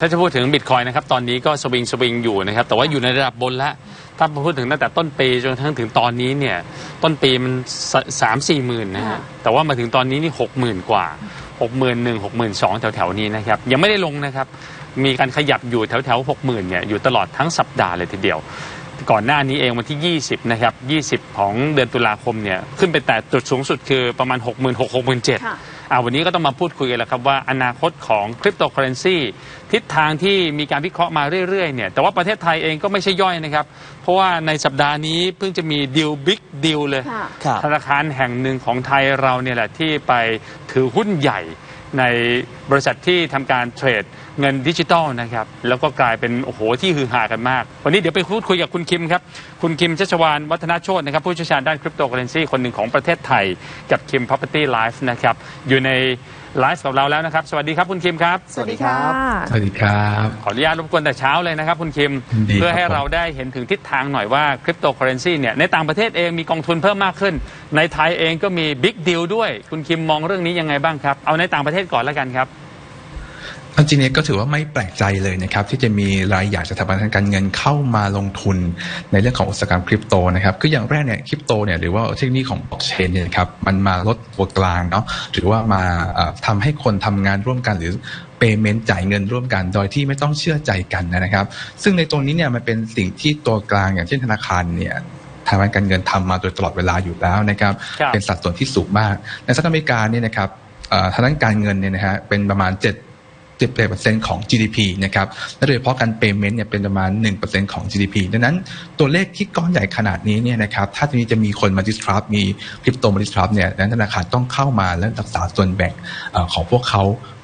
ถ้าจะพูดถึงบิตคอยนะครับตอนนี้ก็สวิงสวิงอยู่นะครับแต่ว่าอยู่ในระดับบนแล้วถ้าพูดถึงตั้งแต่ต้นปีจนกระทั่งถึงตอนนี้เนี่ยต้นปีมันสสามสี่หมื่นนะฮะค่ะแต่ว่ามาถึงตอนนี้นี่หกหมื่นกว่าหกหมื่นหนึ่งหกหมื่นสองแถวแถวๆนี้นะครับยังไม่ได้ลงนะครับมีการขยับอยู่แถวแถวหกหมื่นเนี่ยอยู่ตลอดทั้งสัปดาห์เลยทีเดียวก่อนหน้านี้เองวันที่ 20 นะครับ 20 ของเดือนตุลาคมเนี่ยขึ้นไปแต่จุดสูงสุดคือประมาณ 6 6 0 0 0 6 7 0 0ค่ะอ่าวันนี้ก็ต้องมาพูดคุยกันแล้วครับว่าอนาคตของคริปโตเคอเรนซีทิศทางที่มีการวิเคราะห์มาเรื่อยๆเนี่ยแต่ว่าประเทศไทยเองก็ไม่ใช่ย่อยนะครับ เพราะว่าในสัปดาห์นี้เพิ่งจะมีดีลบิ๊กดีลเลยค่ะครับธนาคารแห่งหนึ่งของไทยเราเนี่ยแหละที่ไปถือหุ้นใหญ่ในบริษัทที่ทำการเทรดเงินดิจิตอลนะครับ แล้วก็กลายเป็นโอ้โหที่ฮือฮากันมาก วันนี้เดี๋ยวไปพูดคุยกับคุณคิมครับ คุณคิมชัชวานวัฒนาโชตนะครับ ผู้เชี่ยวชาญด้านคริปโตเคอเรนซีคนหนึ่งของประเทศไทย กับคิม Property Life นะครับ อยู่ใน ไลฟ์กับเราแล้วนะครับ สวัสดีครับคุณคิมครับ สวัสดีค่ะสวัสดีครับ ขออนุญาตรบกวนแต่เช้าเลยนะครับคุณคิม ดีครับ เพื่อให้ผมเราได้เห็นถึงทิศทางหน่อยว่าคริปโตเคอเรนซีเนี่ยในต่างประเทศเองมีกองทุนเพิ่มมากขึ้น ในไทยเองก็มีบิ๊กดีลด้วย คุณคิมมองเรื่องนี้ยังไงบ้างครับ เอาในต่างประเทศก่อนแล้วกันครับ เอาจริงๆเนี่ยก็ถือว่าไม่แปลกใจเลยนะครับที่จะมีรายใหญ่สถาบันทางการเงินเข้ามาลงทุนในเรื่องของอุตสาหกรรมคริปโตนะครับคืออย่างแรกเนี่ยคริปโตเนี่ยหรือว่าเทคโนโลยีของบล็อกเชนเนี่ยนะครับมันมาลดตัวกลางเนาะหรือว่ามาเอ่อทำให้คนทำงานร่วมกันหรือเปเมนต์จ่ายเงินร่วมกันโดยที่ไม่ต้องเชื่อใจกันนะครับ ซึ่งในตรงนี้เนี่ยมันเป็นสิ่งที่ตัวกลางอย่างเช่นธนาคารเนี่ยทางการเงินทำมาโดยตลอดเวลาอยู่แล้วนะครับครับ เป็นสัดส่วนที่สูงมาก ในสหรัฐอเมริกาเนี่ยนะครับเอ่อทางด้านการเงินเนี่ยนะฮะเป็นประมาณ 7 10%ของ GDP นะครับและโดยเฉพาะการ payment เนี่ยเป็นประมาณ 1%ของ GDP ดังนั้นตัวเลขที่ก้อนใหญ่ขนาดนี้เนี่ยนะครับถ้าทีนี้จะมีคนมา disrupt มีคริปโตมา disrupt เนี่ยดังนั้นธนาคารต้องเข้ามาและรักษาส่วนแบ่งเอ่อของพวกเขา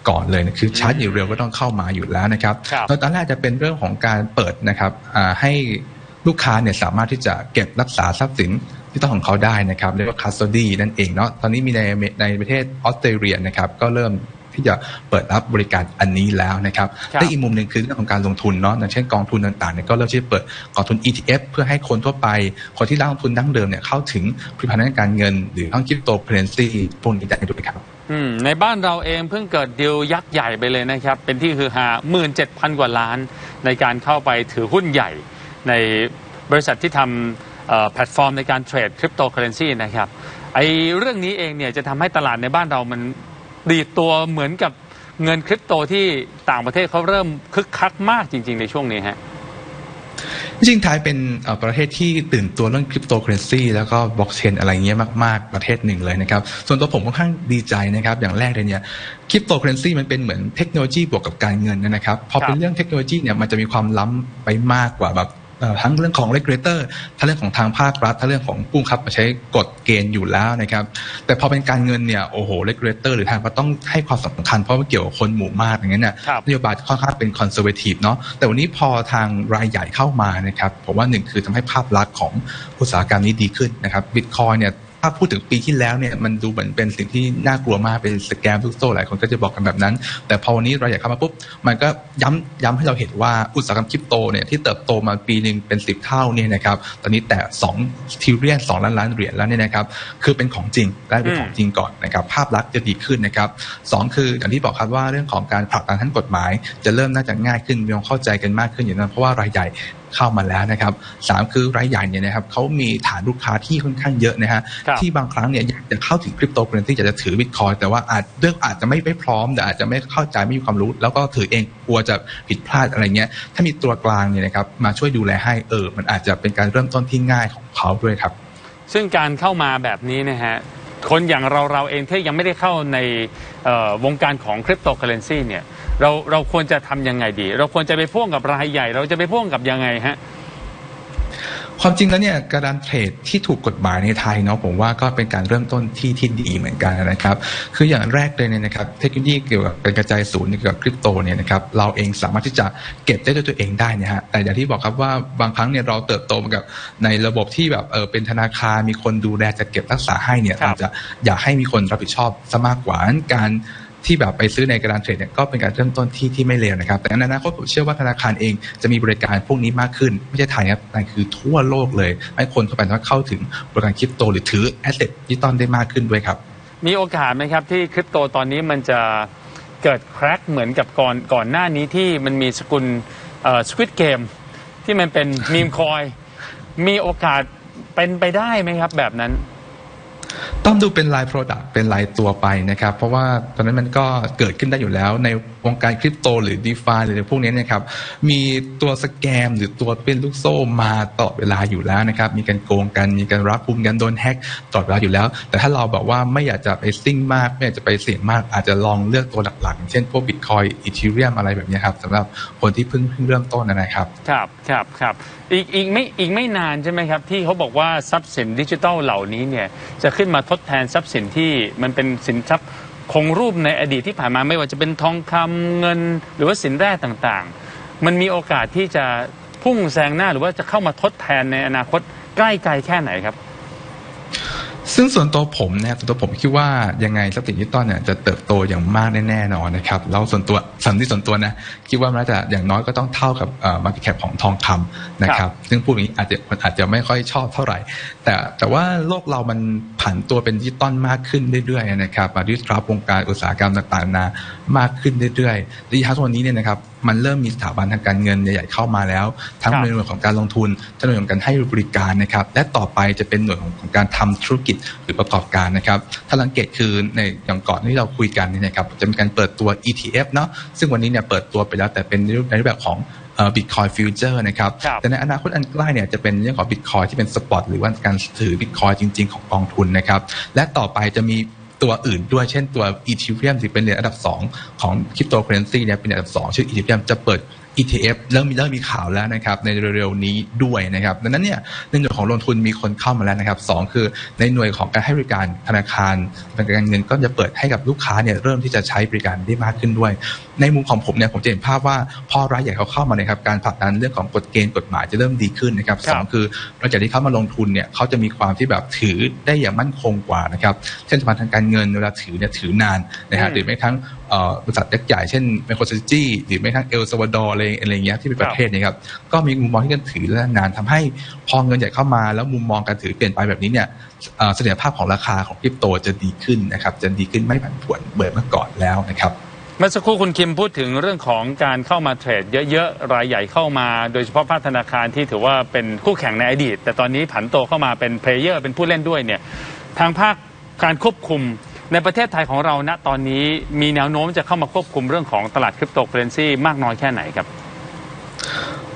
ก่อนเลยนะคือชาร์จอยู่เร็วก็ต้องเข้ามาอยู่แล้วนะครับครับแล้วตอนแรกจะเป็นเรื่องของการเปิดนะครับอ่าให้ลูกค้าเนี่ยสามารถที่จะเก็บรักษาทรัพย์สินที่ต้องของเขาได้นะครับเรียกว่า custody นั่นเองเนาะตอนนี้มีในในประเทศออสเตรเลียนะครับก็เริ่ม ที่จะเปิดรับบริการอันนี้แล้วนะครับครับและอีกมุมหนึ่งคือเรื่องของการลงทุนเนาะอย่างเช่นกองทุนต่างๆเนี่ยก็เริ่มที่จะเปิดกองทุน ETF เพื่อให้คนทั่วไป คนที่ลงทุนดั้งเดิมเนี่ยเข้าถึงผลิตภัณฑ์ทางการเงิน หรือทั้งคริปโตเคอเรนซีพวกนี้ได้ด้วยครับอืมในบ้านเราเองเพิ่งเกิดดีลยักษ์ใหญ่ไปเลยนะครับ เป็นที่ฮือฮา17,000 กว่าล้าน ในการเข้าไปถือหุ้นใหญ่ในบริษัทที่ทำเอ่อแพลตฟอร์มในการเทรดคริปโตเคอเรนซีนะครับไอเรื่องนี้เองเนี่ยจะทำให้ตลาดในบ้านเรามัน ดีดตัวเหมือนกับเงินคริปโตที่ต่างประเทศเขาเริ่มคึกคักมากจริง ๆ ในช่วงนี้ฮะจริงๆไทยเป็นเอ่อประเทศที่ตื่นตัวเรื่องคริปโตเคอเรนซีแล้วก็บล็อกเชนอะไรเงี้ยมาก ๆ ประเทศหนึ่งเลยนะครับ ส่วนตัวผมค่อนข้างดีใจนะครับ อย่างแรกเลยเนี่ยคริปโตเคอเรนซีมันเป็นเหมือนเทคโนโลยีบวกกับการเงินนะครับ พอเป็ครันบเรื่องเทคโนโลยีเนี่ยมันจะมีความล้ำไปมากกว่าแบบเอ่อ ทั้งเรื่องของ regulator ทั้งเรื่องของทางภาครัฐทั้งเรื่องของผู้บังคับมาใช้กฎเกณฑ์อยู่แล้วนะครับ แต่พอเป็นการเงินเนี่ยโอ้โห regulator หรือทางก็ต้องให้ความสำคัญ เพราะว่าเกี่ยวกับคนหมู่มากอย่างนั้นเนี่ยครับนโยบายค่อนข้างเป็นคอนเซอร์เวทีฟเนาะแต่วันนี้พอทางรายใหญ่เข้ามานะครับผมว่าหนึ่งคือทำให้ภาพลักษณ์ของอุตสาหกรรมนี้ดีขึ้นนะครับบิตคอยเนี่ย ถ้าพูดถึงปีที่แล้วเนี่ยมันดูเหมือนเป็นสิ่งที่น่ากลัวมากเป็นสแกมทุกโซ่หลายคนก็จะบอกกันแบบนั้น แต่พอวันนี้รายใหญ่เข้ามาปุ๊บมันก็ย้ำย้ำให้เราเห็นว่าอุตสาหกรรมคริปโตเนี่ยที่เติบโตมาปีหนึ่งเป็นสิบเท่าเนี่ยนะครับตอนนี้แต่2ทิวเรียน2ล้านล้านเหรียญแล้วเนี่ยนะครับคือเป็นของจริงได้เป็นของจริงก่อนนะครับภาพลักษณ์จะดีขึ้นนะครับสองคืออย่างที่บอกครับว่าเรื่องของการผลักดันทั้งกฎหมาย จะเริ่มน่าจะง่ายขึ้นมีความเข้าใจกันมากขึ้นอย่างนั้นเพราะว่ารายใหญ่ เข้ามาแล้วนะครับสามคือรายใหญ่เนี่ยนะครับเขามีฐานลูกค้าที่ค่อนข้างเยอะนะฮะครับที่บางครั้งเนี่ยอยากจะเข้าถึงคริปโตเคอเรนซีอยากจะถือบิตคอยแต่ว่าอาจเรื่องอาจจะไม่ไม่พร้อมแต่อาจจะไม่เข้าใจไม่มีความรู้ แล้วก็ถือเองกลัวจะผิดพลาดอะไรเงี้ยถ้ามีตัวกลางเนี่ยนะครับมาช่วยดูแลให้เออมันอาจจะเป็นการเริ่มต้นที่ง่ายของเขาด้วยครับ ซึ่งการเข้ามาแบบนี้นะฮะคนอย่างเราเราเองที่ยังไม่ได้เข้าในเอ่อวงการของคริปโตเคอเรนซีเนี่ย เราเราควรจะทำยังไงดี เราควรจะไปพ่วงกับรายใหญ่ เราจะไปพ่วงกับยังไงฮะความจริงแล้วเนี่ยการเทรดที่ถูกกฎหมายในไทยเนาะผมว่าก็เป็นการเริ่มต้นที่ที่ดีเหมือนกันนะครับ คืออย่างแรกเลยเนี่ยนะครับเทคโนโลยีเกี่ยวกับการกระจายศูนย์เกี่ยวกับคริปโตเนี่ยนะครับเราเองสามารถที่จะเก็บได้ด้วยตัวเองได้นะฮะแต่อย่างที่บอกครับว่าบางครั้งเนี่ยเราเติบโตมากับในระบบที่แบบเออเป็นธนาคารมีคนดูแลจะเก็บรักษาให้เนี่ยครับอาจจะอยากให้มีคนรับผิดชอบซะมากกว่างั้นการ ที่แบบไปซื้อในกระดานเทรดเนี่ยก็เป็นการเริ่มต้นที่ที่ไม่เลวนะครับ แต่ในอนาคตผมเชื่อว่าธนาคารเองจะมีบริการพวกนี้มากขึ้น ไม่ใช่ไทยครับแต่คือทั่วโลกเลย ให้คนทั่วไปสามารถเข้าถึงบริการคริปโต หรือถือแอสเซทดิจิตอลได้มากขึ้นด้วยครับ มีโอกาสไหมครับที่คริปโตตอนนี้มันจะเกิดแครกเหมือนกับก่อนก่อนหน้านี้ที่มันมีสกุลสควิตเกมที่มันเป็นมีมคอย มีโอกาสเป็นไปได้ไหมครับแบบนั้น ต้องดูเป็นราย Product เป็นรายตัวไปนะครับ เพราะว่าตอนนั้นมันก็เกิดขึ้นได้อยู่แล้ว ในวงการคริปโตหรือ d e f i หรือพวกนี้นะครับ มีตัวสแกมหรือตัวเป็นลูกโซ่มาตลอดเวลาอยู่แล้วนะครับ มีการโกงกัน มีการรับภูมิกันโดนแฮกตลอดเวลาอยู่แล้ว แต่ถ้าเราแบบว่าไม่อยากจะไปซิ่งมาก ไม่อยากจะไปเสี่ยงมาก อาจจะลองเลือกตัวหลักๆ เช่นพวก Bitcoin Ethereum อะไรแบบนี้ครับสำหรับคนที่เพิ่งเพิ่งเริ่มต้นนะครับ ครับครับครับอีกอีกไม่อีกไม่นานใช่ไหมครับที่เขาบอกว่าทรัพย์สินดิจิทัลเหล่านี้เนี่ยจะขึ้นมาทดดแทนทรัพย์สินที่มันเป็นสินทรัพย์คงรูปในอดีตที่ผ่านมาไม่ว่าจะเป็นทองคำเงิน หรือว่าสินแร่ต่างๆ มันมีโอกาสที่จะพุ่งแซงหน้าหรือว่าจะเข้ามาทดแทนในอนาคตใกล้ไกลแค่ไหนครับ ซึ่งส่วนตัวผมนะครับส่วนตัวผมคิดว่ายังไงทรัพย์สินดิจิตอลเนี่ยจะเติบโตอย่างมากแน่ๆนอนนะครับแล้วส่วนตัวสันที่ส่วนตัวนะ คิดว่ามันน่าจะอย่างน้อยก็ต้องเท่ากับเอ่อ market cap ของทองคำนะคครัรับบซึ่งพูดอย่างนี้อาจจะมันอาจจะไม่ค่อยชอบเท่าไหร่ แต่แต่ว่าโลกเรามันผันตัวเป็นดิจิตอลมากขึ้นเรื่อยๆนะครับมาดิสรับวงการอุตสาหกรรมต่างๆนามากขึ้นเรื่อยๆและทั้งวันนี้เนี่ยนะครับมันเริ่มมีสถาบันทางการเงินใหญ่ๆเข้ามาแล้ว ทั้งครับในหน่วยของการลงทุนทั้งในหน่วยของการให้บริการนะครับและต่อไปจะเป็นหน่วยของของการทำธุรกิจหรือประกอบการนะครับถ้าสังเกตคือในอย่างก่อนที่เราคุยกันเนี่ยนะครับจะมีการเปิดตัว ETF เนาะซึ่งวันนี้เนี่ยเปิดตัวไปแล้วแต่เป็นในรูปในรูปแบบของบิตคอยฟิวเจอร์นะครับครับ แต่ในอนาคตอันใกล้เนี่ยจะเป็นเรื่องของบิตคอยที่เป็นสปอตหรือว่าการถือบิตคอยจริง ๆ ของกองทุนนะครับ และต่อไปจะมีตัวอื่นด้วยเช่นตัว Ethereum ที่เป็นเหรียญอันดับ 2 ของคริปโตเคอเรนซีเนี่ยเป็นอันดับ 2 ชื่อ Ethereum จะเปิด ETF เริ่มมีเริ่มมีข่าวแล้วนะครับในเร็วๆนี้ด้วยนะครับดังนั้นเนี่ยในหน่วยของลงทุนมีคนเข้ามาแล้วนะครับสองคือในหน่วยของการให้บริการธนาคารการเงินก็จะเปิดให้กับลูกค้าเนี่ยเริ่มที่จะใช้บริการได้มากขึ้นด้วย ในมุมของผมเนี่ยผมจะเห็นภาพว่าพอรายใหญ่เขาเข้ามาเนี่ยครับการผลักดันเรื่องของกฎเกณฑ์กฎหมายจะเริ่มดีขึ้นนะครับครับสองคือหลังจากที่เขามาลงทุนเนี่ยเขาจะมีความที่แบบถือได้อย่างมั่นคงกว่านะครับเช่นสถาบันทางการเงินเวลาถือเนี่ยถือนานนะฮะอืมหรือไม่ทั้งเอ่อบริษัทยักษ์ใหญ่เช่นไมโครซิจี้หรือไม่ทั้งเอลซาวาดอร์อะไรอะไรอย่างเงี้ยที่เป็นประเทศนี่ยครับก็มีมุมมองที่การถือและนานทำให้พอเงินใหญ่เข้ามาแล้วมุมมองการถือเปลี่ยนไปแบบนี้เนี่ยเสถียรภาพของราคาของคริปโตจะดีขึ้นนะครับจะดีขึ้นไม่ผันผวนเบิดเมื่อก่อนแล้วนะครับเมื่อสักครู่คุณคิมพูดถึงเรื่องของการเข้ามาเทรดเยอะๆ รายใหญ่เข้ามา โดยเฉพาะภาคธนาคารที่ถือว่าเป็นคู่แข่งในอดีต แต่ตอนนี้ผันโตเข้ามาเป็นเพลเยอร์เป็นผู้เล่นด้วยเนี่ยทางภาคการควบคุม ในประเทศไทยของเราณตอนนี้มีแนวโน้มจะเข้ามาควบคุมเรื่องของตลาดคริปโตเคอเรนซีมากน้อยแค่ไหนครับ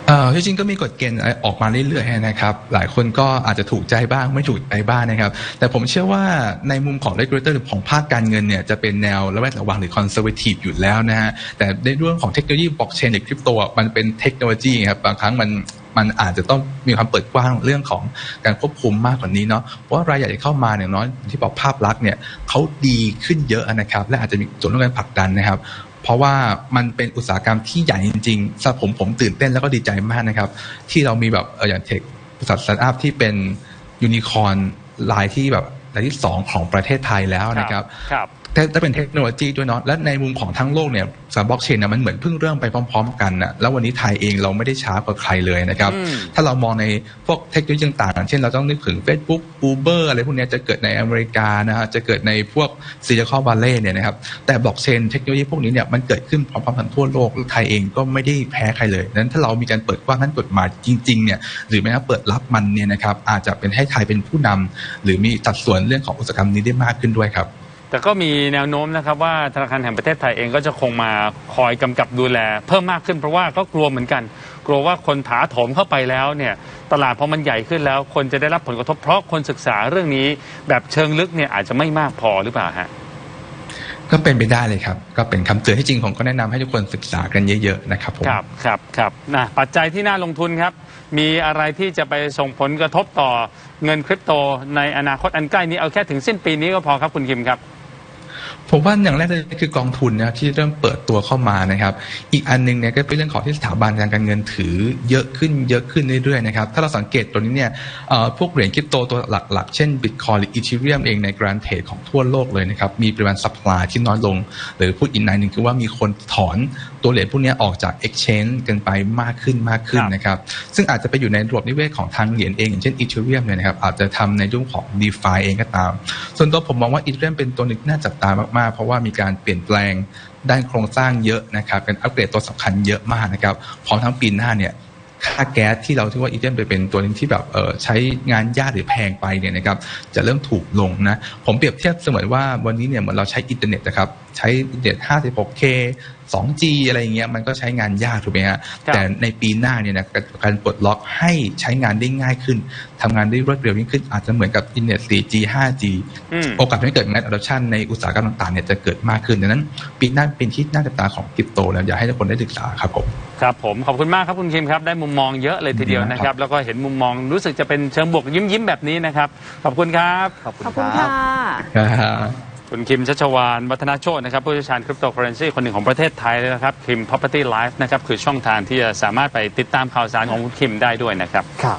เอ่อที่จริงก็มีกฎเกณฑ์ออกมาเรื่อยๆนะครับ หลายคนก็อาจจะถูกใจบ้างไม่ถูกใจบ้างนะครับ แต่ผมเชื่อว่าในมุมของ regulator หรือของภาคการเงินเนี่ยจะเป็นแนวระแวดระวังหรือ conservative อยู่แล้วนะฮะ แต่ในเรื่องของเทคโนโลยีบล็อกเชนหรือคริปโตมันเป็นเทคโนโลยีครับ บางครั้งมันมันอาจจะต้องมีความเปิดกว้างเรื่องของการควบคุมมากกว่านี้เนาะเพราะรายใหญ่ที่เข้ามาเนี่ยางน้อยที่บอกภาพลักษณ์เนี่ยเขาดีขึ้นเยอะนะครับ และอาจจะมีส่วนร่วมการผลักดันนะครับ เพราะว่ามันเป็นอุตสาหกรรมที่ใหญ่จริงๆสำหรับผมผมตื่นเต้นแล้วก็ดีใจมากนะครับ ที่เรามีแบบเอออย่างเทคบริษัทสตาร์ทอัพที่เป็นยูนิคอร์นรายที่แบบรายที่สองของประเทศไทยแล้วนะครับ ครับแต่แต่เป็นเทคโนโลยีด้วยเนาะและในมุมของทั้งโลกเนี่ยสารบล็อกเชนเนี่ยมันเหมือนเพิ่งเริ่มไปพร้อม ๆ กันนะแล้ววันนี้ไทยเองเราไม่ได้ช้ากว่าใครเลยนะครับอืมถ้าเรามองในพวกเทคโนโลยีต่างๆ เช่นเราต้องนึกถึง Facebook Uber อะไรพวกเนี้ยจะเกิดในอเมริกานะฮะจะเกิดในพวกซิลิคอนวัลเลย์เนี่ยนะครับแต่บล็อกเชนเทคโนโลยีพวกนี้เนี่ยมันเกิดขึ้นพร้อมๆกันทั่วโลกแล้วไทยเองก็ไม่ได้แพ้ใครเลยนั้นถ้าเรามีการเปิดกว้างนั้นกฎหมายจริงๆเนี่ยหรือแม้กระทั่งเปิดรับมันเนี่ยนะครับอาจจะเป็นให้ไทยเป็นผู้นำหรือมีสัดส่วนเรื่องของอุตสาหกรรมนี้ได้มากขึ้นด้วยครับ แต่ก็มีแนวโน้มนะครับว่าธนาคารแห่งประเทศไทยเองก็จะคงมาคอยกำกับดูแล เพิ่มมากขึ้นเพราะว่าก็กลัวเหมือนกัน กลัวว่าคนถาโถมเข้าไปแล้วเนี่ยตลาดพอมันใหญ่ขึ้นแล้ว คนจะได้รับผลกระทบเพราะคนศึกษาเรื่องนี้แบบเชิงลึกเนี่ยอาจจะไม่มากพอหรือเปล่าฮะก็เป็นไปได้เลยครับ ก็เป็นคำเตือนที่จริงผมก็แนะนำให้ทุกคนศึกษากันเยอะๆนะครับผมครับครับครับนะปัจจัยที่น่าลงทุนครับ มีอะไรที่จะไปส่งผลกระทบต่อเงินคริปโตในอนาคตอันใกล้นี้เอาแค่ถึงสิ้นปีนี้ก็พอครับคุณคิมครับ ผมว่าอย่างแรกเลยคือกองทุนนะที่เริ่มเปิดตัวเข้ามานะครับ อีกอันหนึงเนี่ยก็เป็นเรื่องของที่สถาบันทางการเงินถือเยอะขึ้นเยอะขึ้นเรื่อยๆนะครับ ถ้าเราสังเกตตัวนี้เนี่ยเอ่อพวกเหรียญคริปโตตัวหลักๆ เช่น Bitcoin หรือ Ethereum เองในกรานเทรดของทั่วโลกเลยนะครับ มีปริมาณ supply ที่น้อยลง หรือพูดอีกในหนึ่งคือว่ามีคนถอนตัวเหรียญพวกนี้ออกจาก exchange กันไปมากขึ้นมากขึ้นครับนะครับ ซึ่งอาจจะไปอยู่ในระบบนิเวศของทางเหรียญเองอย่างเช่น Ethereum เนี่ยนะครับอาจจะทำในเรื่องของ DeFi เองก็ตาม ส่วนตัวผมมองว่า Ethereum เป็นตัวหนึ่งที่น่าจับตาามากๆ เพราะว่ามีการเปลี่ยนแปลงด้านโครงสร้างเยอะนะครับเป็นอัปเกรดตัวสำคัญเยอะมากนะครับพร้อมทั้งปีหน้าเนี่ยค่าแก๊สที่เราที่ว่าอีเทนไปเป็นตัวหนึงที่แบบเออใช้งานยากหรือแพงไปเนี่ยนะครับจะเริ่มถูกลงนะผมเปรียบเทียบเสมือนว่าวันนี้เนี่ยเหมือนเราใช้อินเทอร์เน็ตนะครับ ใช้อินเทอร์เน็ต 56K 2G อะไรอย่างเงี้ยมันก็ใช้งานยากถูกไหมฮะครับแต่ในปีหน้าเนี่ยนะการการปลดล็อกให้ใช้งานได้ง่ายขึ้นทำงานได้รวดเร็วยิ่งขึ้น อาจจะเหมือนกับอินเทอร์เน็ต 4G 5G อืมโอกาสที่เกิดงาน adoption ในอุตสาหกรรมต่างๆเนี่ยจะเกิดมากขึ้นดังนั้น ปีหน้าเป็นที่น่าจับตาของคริปโต แล้วอยากให้ทุกคนได้ศึกษาครับผมครับผมขอบคุณมากครับคุณคิมครับได้มุมมองเยอะเลยทีเดียวนะครับ แล้วก็เห็นมุมมองรู้สึกจะเป็นเชิงบวกยิ้มยิ้มๆแบบนี้นะครับขอบคุณครับขอบคุณขอบคุณครัค่ะบ คุณคิมชัชวานวัฒนาโชตนะครับผู้เชี่ยวชาญคริปโตเคอเรนซีคนหนึ่งของประเทศไทยเลยนะครับคิม Property Life นะครับคือช่องทางที่จะสามารถไปติดตามข่าวสารของคุณคิมได้ด้วยนะครับ ครับ